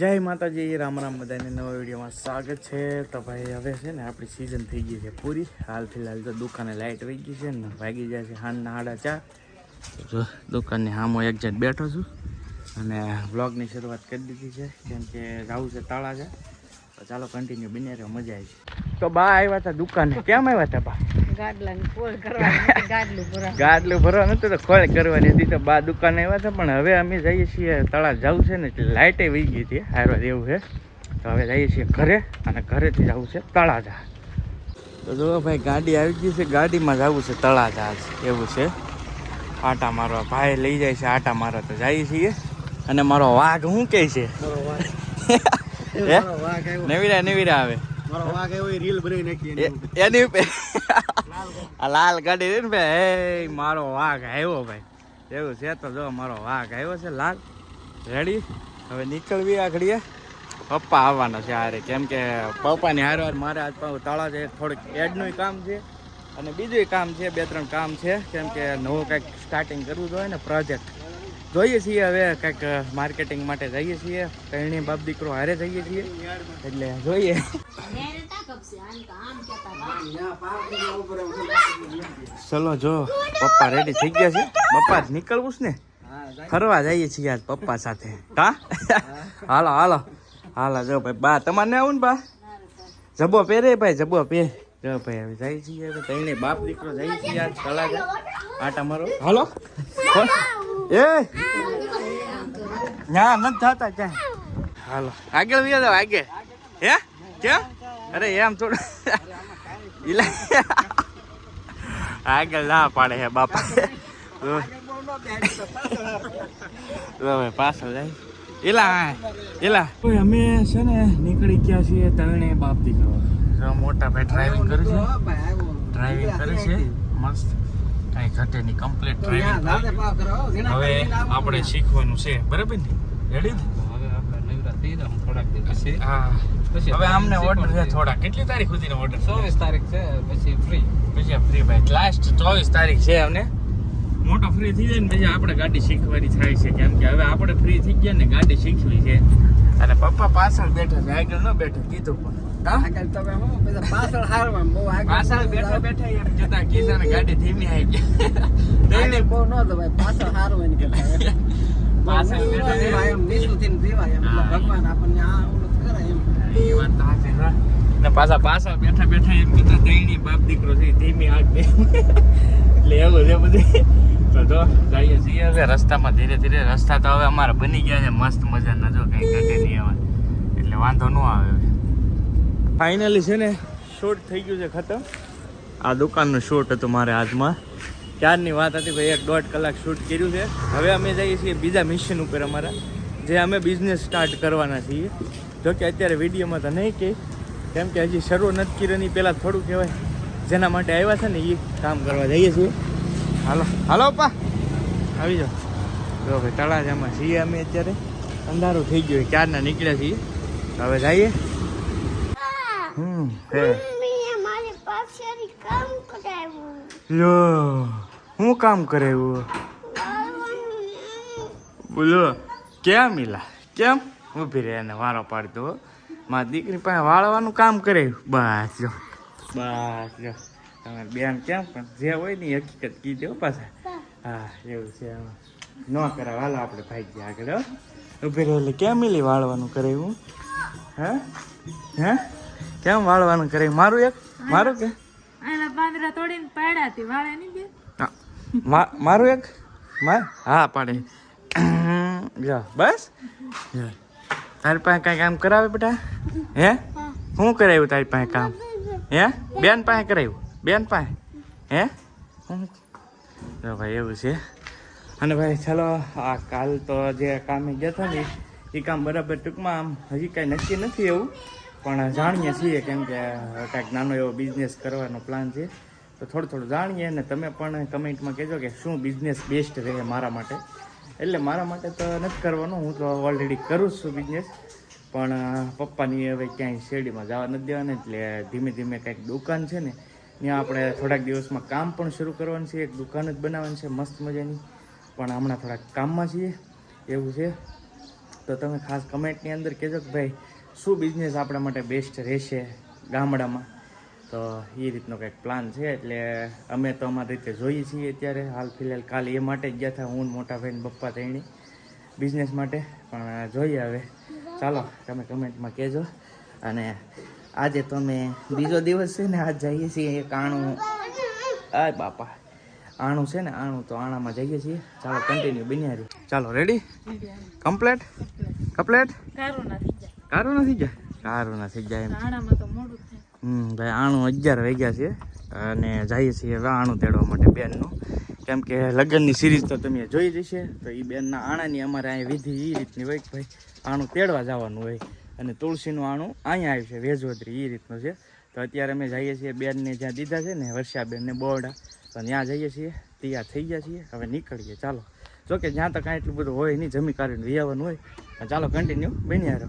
જય માતાજી, રામ રામ બધાને નવા વિડીયોમાં સ્વાગત છે. તો ભાઈ, હવે છે ને આપણી સિઝન થઈ ગઈ છે પૂરી. હાલ ફિલહાલ તો દુકાને લાઇટ વહી ગઈ છે ને વાગી જાય છે હાંડના હાડા ચાર. તો દુકાનની હામો એક જણ બેઠો છું અને બ્લોગની શરૂઆત કરી દીધી છે. કેમ કે જવું છે તાળા છે. તો ચાલો કન્ટિન્યુ બિને મજા આવી છે. તો બા આવ્યા હતા દુકાને. કેમ આવ્યા હતા બા? ગાડલું ભરવાનું હતું તો ખોળ કરવાની હતી તો બા દુકાન આવ્યા હતા પણ હવે અમે જઈએ છીએ તળા જવું છે ને એટલે લાઇટે વહી ગઈ હતી હારવા એવું છે. તો હવે જઈએ છીએ ઘરે અને ઘરેથી જવું છે તળાજા. તો જો ભાઈ ગાડી આવી ગઈ છે ગાડીમાં જવું છે તળાજા એવું છે. આટા મારવા ભાઈ લઈ જાય છે આટા મારવા તો જઈએ છીએ. અને મારો વાઘ શું કે છે? નવીરા નવીરા આવે. મારો વાઘ એવો રીલ બનાવી નાખી એની ઉપર. આ લાલ ગાડી ને ભાઈ મારો વાઘ આવ્યો ભાઈ. એવું છે તો જો મારો વાઘ આવ્યો છે લાલ. રેડી હવે નીકળવી આખડીએ પપ્પા આવવાના છે હારે. કેમ કે પપ્પાની હારે મારે આજ પાછું તળા છે, થોડુંક એડનું કામ છે અને બીજું કામ છે, બે ત્રણ કામ છે. કેમ કે નવું કંઈક સ્ટાર્ટિંગ કરવું જોઈએ ને પ્રોજેક્ટ જોઈએ છીએ હવે કંઈક માર્કેટિંગ માટે જઈએ છીએ. કઈ બાપ દીકરો હારે જઈએ છીએ. એટલે જોઈએ. ચલો જો, પપ્પા રેડી થઈ ગયા છે. પપ્પા જ નીકળવું છે ને? ફરવા જઈએ છીએ આજ પપ્પા સાથે. હા હાલો હાલો. હાલો, જો ભાઈ, બા, તમારે આવું ને બા? જબો પહેરે ભાઈ, જબો પહેર. જો ભાઈ, હવે જઈએ છીએ ત્રણેય બાપ દીકરો જઈએ છીએ આજ કલાક. આટા મારો. હાલો? એ? ના નથી થતા ક્યાં હાલો. આગળ વ્યા જાવ આગળ. હે? ક્યાં? અરે એમ થોડું. ઇલા આગળ ના પાડે હે બાપા. હવે પાછળ જાય. એલા એલા ઓય અમે છે ને નીકળી ગયા છીએ તરણે બાપ દીકરો. મોટા ભાઈ ડ્રાઇવિંગ કરે છે. ડ્રાઇવિંગ કરે છે. મસ્ત. કઈ ઘટે નહીં કમ્પ્લીટ ડ્રાઇવિંગ હવે આપણે શીખવાનું છે. બરાબર ને? રેડી હા હવે આમને ઓર્ડર છે થોડા. કેટલી તારીખ સુધીનો ઓર્ડર ચોવીસ તારીખ છે પછી ફ્રી પછી ફ્રી ભાઈ. લાસ્ટ ચોવીસ તારીખ છે અમને મોટો ફ્રી થઈ જાય ને પછી આપણે ગાડી શીખવાની થાય છે. કેમ કે હવે આપણે ફ્રી થઈ ગયા ને ગાડી શીખવી છે. અને પપ્પા પાછળ બેઠા છે. આગળ ન બેઠા કીધું પણ. હા? હું પાછળ બહુ આગળ પાછળ બેઠા બેઠા એમ જતા કીધા ને ગાડી ધીમી આવી ગઈ. બહુ ન દબાય પાછળ હારવા કરતા પાછળ બેઠા એમ નીચુંથી થઈને જીવાય એમ. ભગવાન આપણને આ ઓલું કરે એમ. એ વાત તો સાચી છે. ને પાછા પાછળ બેઠા બેઠા એમ કીધા દઈની બાપ દીકરો છે ધીમી આગ એટલે એવું છે બધું. તો જો, જઈએ છીએ રસ્તામાં ધીરે ધીરે. રસ્તા તો હવે અમારા બની ગયા છે. મસ્ત મજાના, જો કંઈ ઘટે નહીં હવે. એટલે વાંધો ન આવે ફાઇનલી છે ને શૂટ થઈ ગયું છે, ખતમ. આ દુકાનનું શૂટ હતું મારે આજમાં ક્યારની વાત હતી, ભાઈ, એક દોઢ કલાક શૂટ કર્યું છે. હવે અમે જઈએ છીએ બીજા મિશન ઉપર અમારા, જે અમે બિઝનેસ સ્ટાર્ટ કરવાના છીએ. જોકે અત્યારે વિડીયોમાં તો નહીં કહે. કેમ કે હજી શરૂ નથી એની પહેલાં થોડું કહેવાય. જેના માટે આવ્યા છે ને એ કામ કરવા જઈએ છીએ. હાલો. હાલો પપ્પા આવી જાઓ. જો ભાઈ તળાજામાં છીએ અમે અત્યારે. અંધારું થઈ ગયું ક્યારના નીકળ્યા છીએ. હવે જઈએ. હમ હે. કામ કરાવ્યું. હું કામ કરે એવું બોલો કેમ મિલા? કેમ? ઊભી રહે એને વારો પાડતો મારી દીકરી પાસે વાળવાનું કામ કરાવ્યું. બસ જો. બસ જો. તમે બેન કેમ પણ જે હોય ને હકીકત કીધી હો પાછા. હા એવું છે. ન કરાવ. હાલો આપણે ભાઈ ગયા આગળ હો. ઊભી રહે એટલે કેમ મિલી વાળવાનું કરે એવું હે? હે? કેમ વાળવાનું કરે? મારું એક? મારું કે? પાંદડા તોડીને પાડ્યા હતી વાળે નહીં બે હા. મારું એક? માર હા પાડે. જા બસ. તારી પાસે કાંઈ કામ કરાવે બેટા? હે? શું કરાવ્યું તારી પાસે કામ? હે? બેન પાસે કરાવ્યું બેન પાસે. હે? ભાઈ એવું છે. અને ભાઈ ચાલો, આ કાલ તો જે કામે ગયા હતા ને એ કામ બરાબર ટૂંકમાં આમ હજી કાંઈ નક્કી નથી એવું. પણ જાણીએ છીએ કેમ કે કાંઈક નાનો એવો બિઝનેસ કરવાનો પ્લાન છે. તો થોડું થોડું જાણીએ અને તમે પણ કમેન્ટમાં કહેજો કે શું બિઝનેસ બેસ્ટ રહે મારા માટે. એટલે મારા માટે તો નથી કરવાનું, હું તો ઓલરેડી કરું જ છું બિઝનેસ પણ પપ્પાની હવે ક્યાંય શેરડીમાં જવા નથી દેવાના, એટલે ધીમે ધીમે કંઈક દુકાન છે ને, ત્યાં આપણે થોડાક દિવસમાં કામ પણ શરૂ કરવાનું છે, એક દુકાન જ બનાવવાની છે, મસ્ત મજાની. પણ હમણાં થોડાક કામમાં છીએ, એવું છે. તો તમે ખાસ કમેન્ટની અંદર કહેજો કે ભાઈ, શું બિઝનેસ આપણા માટે બેસ્ટ રહેશે ગામડામાં? તો એ રીતનો કંઈક પ્લાન છે, એટલે અમે તો અમારી રીતે જોઈએ છીએ અત્યારે, હાલ ફિલહાલ કાલ એ માટે જ ગયા હતા હું મોટા ભાઈને પપ્પા થઈને બિઝનેસ માટે. પણ જોઈએ હવે. ચાલો તમે કમેન્ટમાં કહેજો. અને આજે તમે બીજો દિવસ છે ને આજ જઈએ છીએ એક આણું. આ બાપા. આણું છે ને આણું તો આણામાં જઈએ છીએ. ચાલો કન્ટિન્યુ બન્યા રહી ચાલો રેડી કમ્પ્લેટ કમ્પ્લેટ કારું નથી જાય. કારું નથી જાય? હમ ભાઈ આણું અગિયાર વાગ્યા છે. અને જઈએ છીએ હવે આણું તેડવા માટે બેનનું. કેમ કે લગ્નની સિરીઝ તો તમે જોઈ જ હશે. તો એ બેનના આણાની અમારે અહીં વિધિ એ રીતની હોય કે ભાઈ આણું તેડવા જવાનું હોય. અને તુલસીનું આણું અહીંયા આવ્યું છે વેજોદરી એ રીતનું છે. તો અત્યારે અમે જઈએ છીએ બેનને જ્યાં દીધા છે ને, વર્ષાબેનને બોરડા. તો ત્યાં જઈએ છીએ, તૈયાર થઈ ગયા છીએ. હવે નીકળીએ, ચાલો. જોકે જ્યાં તો કાંઈ એટલું બધું હોય નહીં જમી કાઢીને વિયાવાનું હોય. ચાલો કન્ટિન્યુ બન્યા રહો.